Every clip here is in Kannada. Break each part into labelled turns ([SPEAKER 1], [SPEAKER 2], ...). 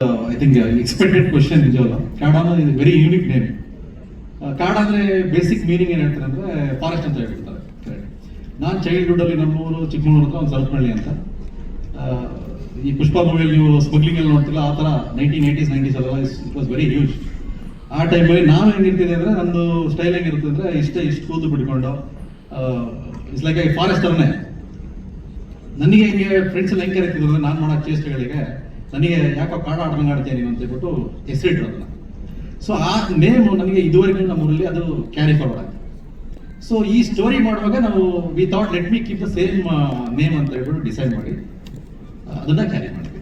[SPEAKER 1] ಐ ಥಿಂಕ್ ಎಕ್ಸ್ಪೆಕ್ಟೆಡ್ ಕ್ವಶನ್ ನಿಜವಲ್ಲ ಕಾಡ ಇದು ವೆರಿ ಯೂನಿಕ್ ನೇಮ್ ಕಾಡ ಅಂದ್ರೆ ಬೇಸಿಕ್ ಮೀನಿಂಗ್ ಏನ್ ಹೇಳ್ತಾರೆ ಅಂದ್ರೆ ಫಾರೆಸ್ಟ್ ಅಂತ ಹೇಳ್ತಾರೆ ನಾನು ಚೈಲ್ಡ್ಹುಡ್ ಅಲ್ಲಿ ನಮ್ಮೂರು ಚಿಕ್ಕಮಗಳೂರು ಹತ್ರ ಒಂದು ಸರ್ಪಳ್ಳಿ ಅಂತ. ಆ, ಈ ಪುಷ್ಪ ಮೂವಿಯಲ್ಲಿ ನೀವು ಸ್ಮಗ್ಲಿಂಗ್ ಎಲ್ಲ ನೋಡ್ತಿಲ್ಲ ಆ ಥರ ನೈನ್ಟೀನ್ ಏಯ್ಟೀಸ್ ನೈನ್ಟೀಸ್ ಅಲ್ಲ ಇಟ್ ವಾಸ್ ವೆರಿ ಹ್ಯೂಜ್ ಆ ಟೈಮಲ್ಲಿ ನಾವು ಹೆಂಗಿರ್ತೀನಿ ಅಂದ್ರೆ ನಂದು ಸ್ಟೈಲ್ ಹೆಂಗಿರುತ್ತೆ ಅಂದ್ರೆ ಇಷ್ಟೇ ಇಷ್ಟು ಕೂತು ಬಿಟ್ಕೊಂಡು ಇಟ್ಸ್ ಲೈಕ್ ಐ ಫಾರೆಸ್ಟ್ ಅವನೇ ನನಗೆ ಹೆಂಗೆ ಫ್ರೆಂಡ್ಸ್ ಎಲ್ಲ ಹೆಂಗೆ ಕರೀತಿದ್ರು ನಾನು ಮಾಡೋ ಚೇಷ್ಟೆಗಳಿಗೆ ನನಗೆ ಯಾಕೋ ಕಾಡ ಆಡ್ದಂಗೆ ಆಡ್ತೀಯ ನೀವು ಅಂತ ಹೇಳ್ಬಿಟ್ಟು ಹೆಸರಿಟ್ರು ಅದನ್ನ ಸೊ ಆ ನೇಮು ನನಗೆ ಇದುವರೆಗೂ ನಮ್ಮೂರಲ್ಲಿ ಅದು ಕ್ಯಾರಿ ಫಾರ್ವರ್ಡ್ ಆಗಿದೆ ಸೊ ಈ ಸ್ಟೋರಿ ಮಾಡುವಾಗ ನಾವು we thought let me keep the same name ಅಂತ ಹೇಳ್ಬಿಟ್ಟು ಡಿಸೈಡ್ ಮಾಡಿ. ಅದನ್ನ ಕ್ಯಾರಿ ಮಾಡಿದ್ವಿ.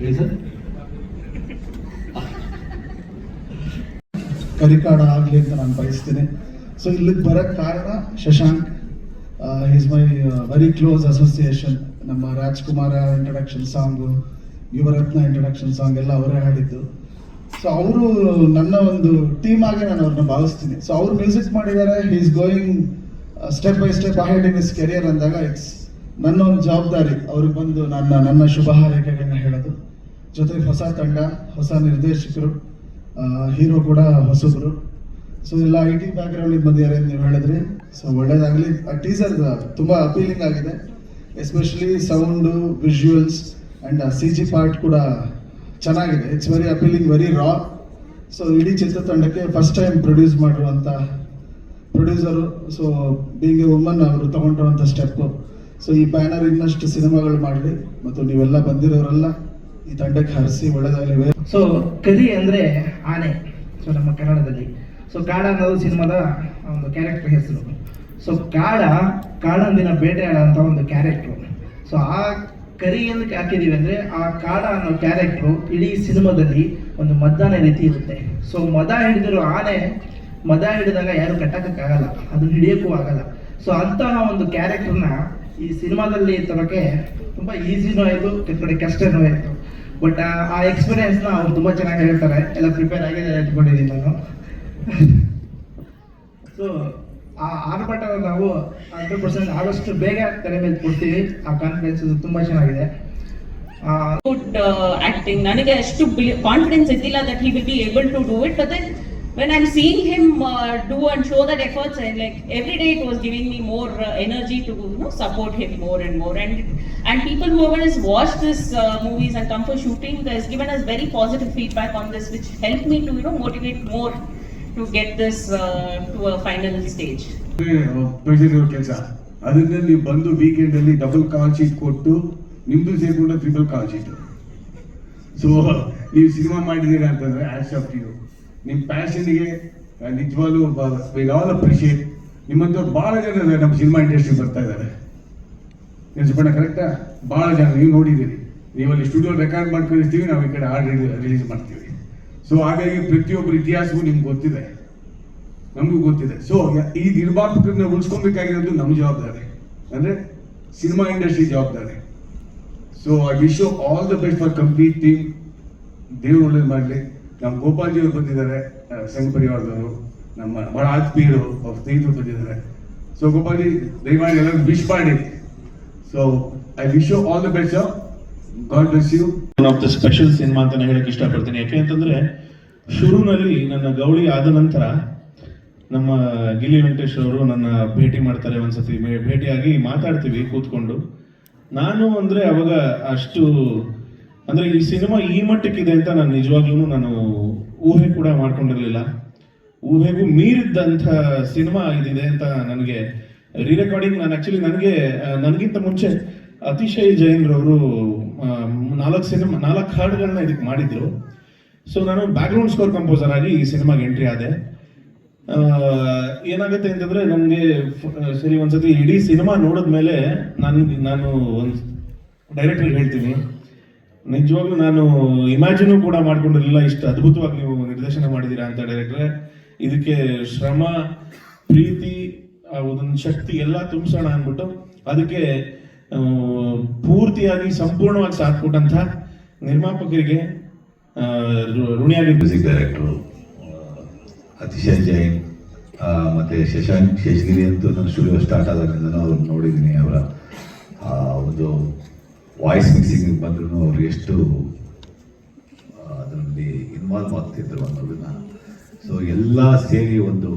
[SPEAKER 1] ಹೇಳಿ ಸರ್.
[SPEAKER 2] ಕರಿಕಾಡ ಆಗಲಿ ಅಂತ ನಾನು ಬಯಸ್ತೀನಿ. ಸೊ ಇಲ್ಲಿಗೆ ಬರೋಕ್ಕೆ ಕಾರಣ Shashank. Is my very close association ನಮ್ಮ Rajakumara introduction song Yuvarathna introduction song ಎಲ್ಲ ಅವರೇ ಹಾಡಿದ್ದು. ಸೊ ಅವರು ನನ್ನ ಒಂದು ಟೀಮ್ ಆಗಿ ನಾನು ಅವ್ರನ್ನ ಭಾವಿಸ್ತೀನಿ. ಸೊ ಅವ್ರು ಮ್ಯೂಸಿಕ್ ಮಾಡಿದ್ದಾರೆ. Is going step by step ahead in is career ಅಂದಾಗ ಇಟ್ಸ್ ನನ್ನ ಒಂದು ಜವಾಬ್ದಾರಿ. ಅವ್ರಿಗೆ ಬಂದು ನನ್ನ ನನ್ನ ಶುಭ ಹಾರೈಕೆಗಳನ್ನ ಹೇಳೋದು. ಜೊತೆಗೆ ಹೊಸ ತಂಡ, ಹೊಸ ನಿರ್ದೇಶಕರು ಹೀರೋ ಕೂಡ ಹೊಸಬ್ರು. ಸೊ ಎಲ್ಲ ಐ ಟಿ ಬ್ಯಾಕ್ಗ್ರೌಂಡಿಗೆ ಬಂದಿದ್ದಾರೆ ಅಂತ ನೀವು ಹೇಳಿದ್ರಿ. ಸೊ ಒಳ್ಳೇದಾಗಲಿ. ಟೀಸರ್ ತುಂಬ ಅಪೀಲಿಂಗ್ ಆಗಿದೆ. Especially sound visuals and C G part ಕೂಡ ಚೆನ್ನಾಗಿದೆ. It's very appealing very raw so ಇಡೀ ಚಿತ್ರತಂಡಕ್ಕೆ ಫಸ್ಟ್ ಟೈಮ್ ಪ್ರೊಡ್ಯೂಸ್ ಮಾಡಿರುವಂಥ producer so being a woman ಅವರು ತಗೊಂಡಿರುವಂಥ ಸ್ಟೆಪ್ಪು ಸೊ ಈ ಬ್ಯಾನರ್ ಇನ್ನಷ್ಟು ಸಿನಿಮಾಗಳು ಮಾಡಲಿ. ಮತ್ತು ನೀವೆಲ್ಲ ಬಂದಿರೋರೆಲ್ಲ ಈ ತಂಡಕ್ಕೆ ಹರಿಸಿ ಒಳ್ಳೇದಾಗಲಿ.
[SPEAKER 3] ಸೊ ಕರಿ ಅಂದ್ರೆ ಆನೆ. ಸೊ ನಮ್ಮ ಕನ್ನಡದಲ್ಲಿ. ಸೊ ಕಾಡ ಅನ್ನೋದು ಸಿನಿಮಾದ ಒಂದು ಕ್ಯಾರೆಕ್ಟರ್ ಹೆಸರು. ಸೊ ಕಾಡ ಕಾಡಂದಿನ ಬೇಟೆಯಾಡ ಅಂತ ಒಂದು ಕ್ಯಾರೆಕ್ಟ್ರು ಸೊ ಆ ಕರಿ ಏನಕ್ಕೆ ಹಾಕಿದೀವಿ ಅಂದ್ರೆ ಆ ಕಾಡ ಅನ್ನೋ ಕ್ಯಾರೆಕ್ಟ್ರು ಇಡೀ ಸಿನಿಮಾದಲ್ಲಿ ಒಂದು ಮದ್ದಾನೆ ರೀತಿ ಇರುತ್ತೆ. ಸೊ ಮದ ಹಿಡಿದಿರೋ ಆನೆ, ಮದ ಹಿಡಿದಾಗ ಯಾರು ಕಟ್ಟಕ್ಕಾಗಲ್ಲ ಅದನ್ನ ಹಿಡಿಯೋಕ್ಕೂ ಆಗಲ್ಲ. ಸೊ ಅಂತಹ ಒಂದು ಕ್ಯಾರೆಕ್ಟರ್ನ ಈ ಸಿನಿಮಾದಲ್ಲಿ ತರೋಕೆ ತುಂಬಾ ಈಸಿನೂ ಆಯಿತು ಕಡೆ ಕಷ್ಟನೂ ಆಯಿತು ಬಟ್ ಆ ಎಕ್ಸ್ಪೀರಿಯನ್ಸ್ನ ಅವ್ರು ತುಂಬ ಚೆನ್ನಾಗಿ ಹೇಳ್ತಾರೆ. ಎಲ್ಲ ಪ್ರಿಪೇರ್ ಆಗಿದೆ ಇಟ್ಕೊಂಡಿದ್ದೀನಿ ನಾನು. ಸೊ ಆ ಆರ್ಭಟ ನಾವು ಹಂಡ್ರೆಡ್ ಪರ್ಸೆಂಟ್ ಆದಷ್ಟು ಬೇಗ ತಲೆ ಮೇಲೆ ಕೊಡ್ತೀವಿ ಆ ಕಾನ್ಫಿಡೆನ್ಸ್ ತುಂಬ ಚೆನ್ನಾಗಿದೆ
[SPEAKER 4] ಗುಡ್ ಆಕ್ಟಿಂಗ್ ನನಗೆ ಅಷ್ಟು ಕಾನ್ಫಿಡೆನ್ಸ್ ಇದ್ದಿಲ್ಲ that he will be able to do it but then when I'm seeing him uh, do and show that efforts, and like every day it was giving me more uh, energy to you know support him more and more. And and people whoever has watched this uh, movies and come for shooting has given us very positive feedback on this, which helped me to you know this uh, to a final stage.
[SPEAKER 5] Pressure ಇರೋ ಕೆಲಸ. ಅದನ್ನ ನೀವು ಬಂದು ವೀಕೆಂಡ್ ಅಲ್ಲಿ ಡಬಲ್ ಕಾಲ್ ಶೀಟ್ ಕೊಟ್ಟು ನಿಮ್ದು ಸೇರ್ಕೊಂಡು ಟ್ರಿಪಲ್ ಕಾಲ್ ಶೀಟ್ ಸೊ ನೀವು ಸಿನಿಮಾ ಮಾಡಿದ್ದೀರಾ ಅಂತಂದ್ರೆ ಆಸ್ ಆಫ್ ಯು ನಿಮ್ಮ ಪ್ಯಾಷನ್ಗೆ ನಿಜವಾಗ್ಲೂ ವಿಲ್ ಆಲ್ ಅಪ್ರಿಷಿಯೇಟ್ ನಿಮ್ಮಂತ ಭಾಳ ಜನ ನಮ್ಮ ಸಿನಿಮಾ ಇಂಡಸ್ಟ್ರಿ ಬರ್ತಾ ಇದ್ದಾರೆ. ನೆನ್ಸ್ಕೊಂಡ ಕರೆಕ್ಟಾ ಭಾಳ ಜನ. ನೀವು ನೋಡಿದ್ದೀರಿ. ನೀವಲ್ಲಿ ಸ್ಟುಡಿಯೋ ರೆಕಾರ್ಡ್ ಮಾಡ್ಕೊಂಡಿರ್ತೀವಿ ನಾವು ಈ ಕಡೆ ಹಾಡು ರಿಲೀಸ್ ಮಾಡ್ತೀವಿ. ಸೊ ಹಾಗಾಗಿ ಪ್ರತಿಯೊಬ್ಬರ ಇತಿಹಾಸವೂ ನಿಮ್ಗೆ ಗೊತ್ತಿದೆ. ನಮಗೂ ಗೊತ್ತಿದೆ. ಸೊ ಈ ನಿರ್ಮಾಪಕರನ್ನ ಉಳಿಸ್ಕೊಬೇಕಾಗಿರೋದು ನಮ್ಮ ಜವಾಬ್ದಾರಿ. ಅಂದ್ರೆ ಸಿನಿಮಾ ಇಂಡಸ್ಟ್ರಿ ಜವಾಬ್ದಾರಿ. So I wish you all the best for complete team ದೇವ್ರು ಒಳ್ಳೇದು ಮಾಡಲಿ. ನಮ್ಮ ಗೋಪಾಲ್ಜಿ ಅವರು ಬಂದಿದ್ದಾರೆ ಸಂಘ ಪರಿವಾರದವರು. ನಮ್ಮ ಬಹಳ ಆತ್ಮೀಯರು ಅವ್ರ ಸ್ನೇಹಿತರು ಬಂದಿದ್ದಾರೆ. ಸೊ ಗೋಪಾಲ್ಜಿ, ದಯಮಾಡಿ ಎಲ್ಲರೂ ವಿಶ್ ಮಾಡಿ. So I wish you all the best God bless you
[SPEAKER 6] one of the special cinema ಅಂತ ಹೇಳಕ್ಕೆ ಇಷ್ಟಪಡ್ತೀನಿ. ಯಾಕೆ ಅಂತಂದ್ರೆ, ಶುರುನಲ್ಲಿ ನನ್ನ ಗೌಳಿ ಆದ ನಂತರ ನಮ್ಮ ಗಿಲ್ಲಿ ವೆಂಕಟೇಶ್ ಅವರು ನನ್ನ ಭೇಟಿ ಮಾಡ್ತಾರೆ ಒಂದ್ಸತಿ. ಭೇಟಿಯಾಗಿ ಮಾತಾಡ್ತೀವಿ, ಕೂತ್ಕೊಂಡು. ನಾನು ಅಂದ್ರೆ ಅವಾಗ ಅಷ್ಟು, ಅಂದ್ರೆ ಈ ಸಿನಿಮಾ ಈ ಮಟ್ಟಕ್ಕಿದೆ ಅಂತ ನಾನು ನಿಜವಾಗ್ಲೂ ನಾನು ಊಹೆ ಕೂಡ ಮಾಡ್ಕೊಂಡಿರಲಿಲ್ಲ. ಊಹೆಗೂ ಮೀರಿದ್ದಂಥ ಸಿನಿಮಾ ಇದಿದೆ ಅಂತ ನನಗೆ ರೀ ರೆಕಾರ್ಡಿಂಗ್ ನಾನು ಆಕ್ಚುಲಿ ನನಗೆ ನನಗಿಂತ ಮುಂಚೆ ಅತಿಶಯ್ ರವರು ನಾಲ್ಕು ಸಿನಿಮಾ, ನಾಲ್ಕು ಹಾಡುಗಳನ್ನ ಇದಕ್ಕೆ ಮಾಡಿದ್ರು. ಸೊ ನಾನು ಬ್ಯಾಕ್ಗ್ರೌಂಡ್ ಸ್ಕೋರ್ ಕಂಪೋಸರ್ ಆಗಿ ಈ ಸಿನಿಮಾಗೆ ಎಂಟ್ರಿ ಆದೆ. ಏನಾಗುತ್ತೆ ಅಂತಂದ್ರೆ ನನಗೆ ಸರಿ ಒಂದ್ಸತಿ ಇಡೀ ಸಿನಿಮಾ ನೋಡಿದ್ಮೇಲೆ ನಾನು ನಾನು ಒಂದು ಡೈರೆಕ್ಟ್ರಿಗೆ ಹೇಳ್ತೀನಿ. ನಿಜವಾಗ್ಲೂ ನಾನು ಇಮ್ಯಾಜಿನು ಕೂಡ ಮಾಡ್ಕೊಂಡಿರಲಿಲ್ಲ. ಇಷ್ಟು ಅದ್ಭುತವಾಗಿ ನೀವು ನಿರ್ದೇಶನ ಮಾಡಿದ್ದೀರಾ ಅಂತ ಡೈರೆಕ್ಟ್ರೆ ಇದಕ್ಕೆ ಶ್ರಮ, ಪ್ರೀತಿ ಒಂದೊಂದು ಶಕ್ತಿ ಎಲ್ಲ ತುಂಬಿಸೋಣ ಅಂದ್ಬಿಟ್ಟು ಅದಕ್ಕೆ ಪೂರ್ತಿಯಾಗಿ ಸಂಪೂರ್ಣವಾಗಿ ಸಾಥ್ ಕೊಟ್ಟಂತ ನಿರ್ಮಾಪಕರಿಗೆ ಋಣಿಯಾಗಿ
[SPEAKER 7] ಮ್ಯೂಸಿಕ್ ಡೈರೆಕ್ಟ್ರು ಅತಿಶಯ್ ಜೈನ್ ಮತ್ತೆ ಶಶಾಂಕ್ ಶೇಷಗಿರಿ ಅಂತೂ ನನ್ನ ಸ್ಟುಡಿಯೋ ಸ್ಟಾರ್ಟ್ ಆದಾಗಿಂದನೂ ಅವ್ರನ್ನ ನೋಡಿದ್ದೀನಿ. ಅವರ ಒಂದು ವಾಯ್ಸ್ ಮಿಕ್ಸಿಂಗ್ ಬಂದ್ರು ಅವ್ರು ಎಷ್ಟು ಅದರಲ್ಲಿ ಇನ್ವಾಲ್ವ್ ಆಗ್ತಿದ್ರು ಅನ್ನೋದನ್ನ. ಸೊ ಎಲ್ಲ ಸೇರಿ ಒಂದು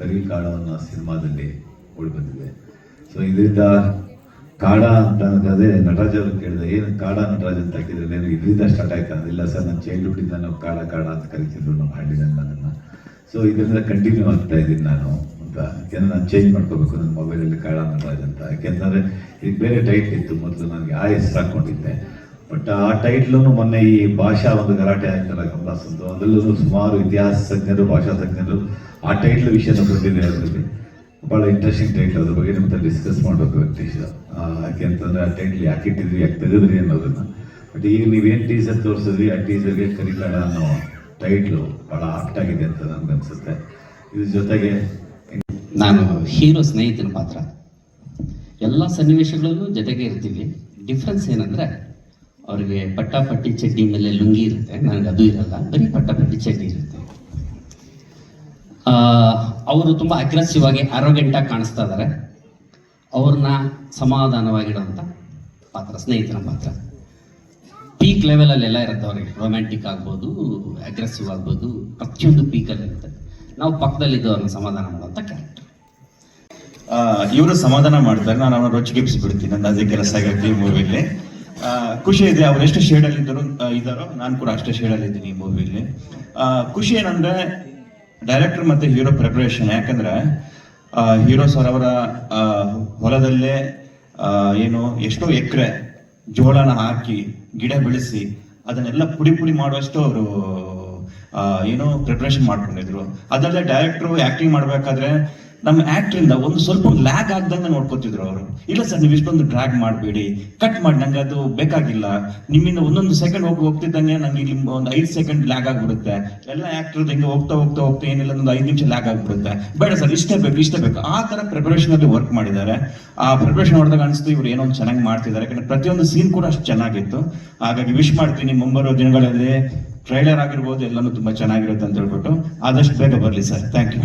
[SPEAKER 7] ಕರಿ ಕಾಡವನ್ನು ಸಿನಿಮಾದಲ್ಲಿ ಉಳಿಬಂದಿದೆ ಸೊ ಇದರಿಂದ ಕಾಡ ಅಂತ ಅದೇ ನಟರಾಜ್ ಅವರು ಕೇಳಿದೆ, ಏನು ಕಾಡ ನಟರಾಜ್ ಅಂತ ಹಾಕಿದ್ರೆ ಏನು ಇದರಿಂದ ಸ್ಟಾರ್ಟ್ ಆಯ್ತಾ? ಇಲ್ಲ ಸರ್ ನನ್ನ ಚೈಲ್ಡ್ಹುಡ್ಡಿಂದ ನಾವು ಕಾಡ ಕಾಡ ಅಂತ ಕರಿತಿದ್ರು ನಮ್ಮ ಹಳ್ಳಿನಲ್ಲಿ ನನ್ನನ್ನು. ಸೊ ಇದರಿಂದ ಕಂಟಿನ್ಯೂ ಆಗ್ತಾ ಇದ್ದೀನಿ ನಾನು ಅಂತ. ಯಾಕೆಂದ್ರೆ ನಾನು ಚೇಂಜ್ ಮಾಡ್ಕೋಬೇಕು ನನ್ನ ಮೊಬೈಲಲ್ಲಿ ಕಾಡ ನಟರಾಜ್ ಅಂತ. ಯಾಕೆಂದ್ರೆ ಇದು ಬೇರೆ ಟೈಟ್ಲ್ ಇತ್ತು, ಮೊದಲು ನನಗೆ ಆ ಹೆಸರು ಹಾಕ್ಕೊಂಡಿದ್ದೆ. ಬಟ್ ಆ ಟೈಟ್ಲೂ ಮೊನ್ನೆ ಈ ಭಾಷಾ ಒಂದು ಗಲಾಟೆ ಆಯ್ತಲ್ಲ ಕಮಲಾಸಂದು ಅದರಲ್ಲೂ ಸುಮಾರು ಇತಿಹಾಸ ತಜ್ಞರು, ಭಾಷಾ ತಜ್ಞರು ಆ ಟೈಟ್ಲ್ ವಿಷಯನ ಬಂದಿದೆ ಅದರಲ್ಲಿ. ಭಾಳ ಇಂಟ್ರೆಸ್ಟಿಂಗ್ ಟೈಟ್ಲ್ ಅದ್ರ ಬಗ್ಗೆ ನಿಮ್ಮ ಡಿಸ್ಕಸ್ ಮಾಡಬೇಕು ವ್ಯಕ್ತಿಶ ಯಾಕೆ ಅಂತಂದ್ರೆ ಆ ಟೈಟ್ಲ್ ಯಾಕೆ ಇಟ್ಟಿದ್ರಿ, ಯಾಕೆ ತೆಗೆದ್ರಿ ಅನ್ನೋದನ್ನ. ಬಟ್ ಈಗ ನೀವೇನು ಟೀಸರ್ ತೋರಿಸಿದ್ರಿ, ಆ ಟೀಸರ್ಗೆ ಕರಿಕಾಡ ಅನ್ನೋ ಟೈಟ್ಲು ಭಾಳ ಆಪ್ಟ್ ಆಗಿದೆ ಅಂತ ಅನಿಸುತ್ತೆ. ಇದ್ರ ಜೊತೆಗೆ
[SPEAKER 8] ನಾನು ಹೀರೋ ಸ್ನೇಹಿತನ ಪಾತ್ರ. ಎಲ್ಲ ಸನ್ನಿವೇಶಗಳಲ್ಲೂ ಜೊತೆಗೆ ಇರ್ತೀವಿ. ಡಿಫ್ರೆನ್ಸ್ ಏನಂದ್ರೆ, ಅವ್ರಿಗೆ ಪಟ್ಟಾಪಟ್ಟಿ ಚಡ್ಡಿ ಮೇಲೆ ಲುಂಗಿ ಇರುತ್ತೆ. ನನಗೆ ಅದು ಇರಲ್ಲ. ಬರೀ ಪಟ್ಟಾಪಟ್ಟಿ ಚಡ್ಡಿ ಇರುತ್ತೆ. ಅವರು ತುಂಬ ಅಗ್ರೆಸಿವ್ ಆಗಿ ಆರೋಗ್ಯಂಟಾಗಿ ಕಾಣಿಸ್ತಾ ಇದ್ದಾರೆ ಅವ್ರನ್ನ ಸಮಾಧಾನವಾಗಿಡುವಂಥ ಪಾತ್ರ ಸ್ನೇಹಿತರ ಪಾತ್ರ. ಪೀಕ್ ಲೆವೆಲಲ್ಲಿ ಎಲ್ಲ ಇರುತ್ತೆ ಅವ್ರಿಗೆ. ರೊಮ್ಯಾಂಟಿಕ್ ಆಗ್ಬೋದು ಅಗ್ರೆಸಿವ್ ಆಗ್ಬೋದು, ಪ್ರತಿಯೊಂದು ಪೀಕಲ್ಲಿ ಇರುತ್ತೆ. ನಾವು ಪಕ್ಕದಲ್ಲಿದ್ದವ್ರನ್ನ ಸಮಾಧಾನ ಮಾಡುವಂಥ ಕ್ಯಾರೆಕ್ಟರ್
[SPEAKER 9] ಇವರು ಸಮಾಧಾನ ಮಾಡ್ತಾರೆ, ನಾನು ಅವನ ರೊಚ್ಚಿಗಿಪ್ಸಿ ಬಿಡ್ತೀನಿ ನನ್ನ ಅದೇ ಕೆಲಸ ಆಗಿರುತ್ತೆ ಈ ಮೂವಿಲಿ ಖುಷಿ ಇದೆ, ಅವ್ರು ಎಷ್ಟು ಶೇಡಲ್ಲಿ ಇದ್ದರು ಇದ್ದಾರೋ, ನಾನು ಕೂಡ ಅಷ್ಟೇ ಶೇಡಲ್ಲಿ ಇದ್ದೀನಿ ಈ ಮೂವಿಲಿ ಖುಷಿ ಏನಂದ್ರೆ ಡೈರೆಕ್ಟರ್ ಮತ್ತು ಹೀರೋ ಪ್ರಿಪ್ರೇಷನ್ ಯಾಕಂದ್ರೆ ಹೀರೋ ಸರ್ ಅವರ ಹೊಲದಲ್ಲೇ ಏನು, ಎಷ್ಟೋ ಎಕರೆ ಜೋಳನ ಹಾಕಿ, ಗಿಡ ಬೆಳೆಸಿ, ಅದನ್ನೆಲ್ಲ ಪುಡಿ ಪುಡಿ ಮಾಡುವಷ್ಟು ಅವರು ಏನು ಪ್ರಿಪ್ರೇಷನ್ ಮಾಡ್ಕೊಂಡಿದ್ರು. ಅದಲ್ಲದೆ ಡೈರೆಕ್ಟ್ರು ಆ್ಯಕ್ಟಿಂಗ್ ಮಾಡ್ಬೇಕಾದ್ರೆ ನಮ್ಮ ಆಕ್ಟ್ರಿಂದ ಒಂದು ಸ್ವಲ್ಪ ಲ್ಯಾಗ್ ಆಗ್ದಂಗೆ ನೋಡ್ಕೋತಿದ್ರು ಅವರು. ಇಲ್ಲ ಸರ್ ನೀವು ಇಷ್ಟೊಂದು ಡ್ರ್ಯಾಗ್ ಮಾಡಬೇಡಿ ಕಟ್ ಮಾಡಿ, ನಂಗೆ ಅದು ಬೇಕಾಗಿಲ್ಲ. ನಿಮ್ಮಿಂದ ಒಂದೊಂದು ಸೆಕೆಂಡ್ ಹೋಗಿ ಹೋಗ್ತಿದ್ದಂಗೆ ನಂಗೆ ಇಲ್ಲಿ ಒಂದು ಐದು ಸೆಕೆಂಡ್ ಲ್ಯಾಗ್ ಆಗ್ಬಿಡುತ್ತೆ. ಎಲ್ಲ ಆಕ್ಟರ್ ಹಿಂಗೆ ಹೋಗ್ತಾ ಹೋಗ್ತಾ ಹೋಗ್ತಾ ಏನಿಲ್ಲ, ಒಂದು ಐದು ನಿಮಿಷ ಲ್ಯಾಗ್ ಆಗ್ಬಿಡುತ್ತೆ. ಬೇಡ ಸರ್ ಇಷ್ಟೇ ಬೇಕು ಇಷ್ಟೇ ಬೇಕು. ಆ ತರ ಪ್ರಿಪರೇಷನ್ ಅಲ್ಲಿ ವರ್ಕ್ ಮಾಡಿದ್ದಾರೆ. ಆ ಪ್ರಿಪರೇಷನ್ ನೋಡಿದಾಗ ಅನಿಸ್ತು, ಇವ್ರು ಏನೋ ಒಂದು ಚೆನ್ನಾಗಿ ಮಾಡ್ತಿದ್ದಾರೆ. ಯಾಕಂದ್ರೆ ಪ್ರತಿಯೊಂದು ಸೀನ್ ಕೂಡ ಅಷ್ಟು ಚೆನ್ನಾಗಿತ್ತು. ಹಾಗಾಗಿ ವಿಶ್ ಮಾಡ್ತೀನಿ ಮುಂಬರುವ ದಿನಗಳಲ್ಲಿ. ಟ್ರೈಲರ್ ಆಗಿರ್ಬೋದು, ಎಲ್ಲನೂ ತುಂಬಾ ಚೆನ್ನಾಗಿರುತ್ತೆ ಅಂತ ಹೇಳ್ಬಿಟ್ಟು. ಆದಷ್ಟು ಬೇಗ ಬರಲಿ ಸರ್ ಥ್ಯಾಂಕ್ ಯು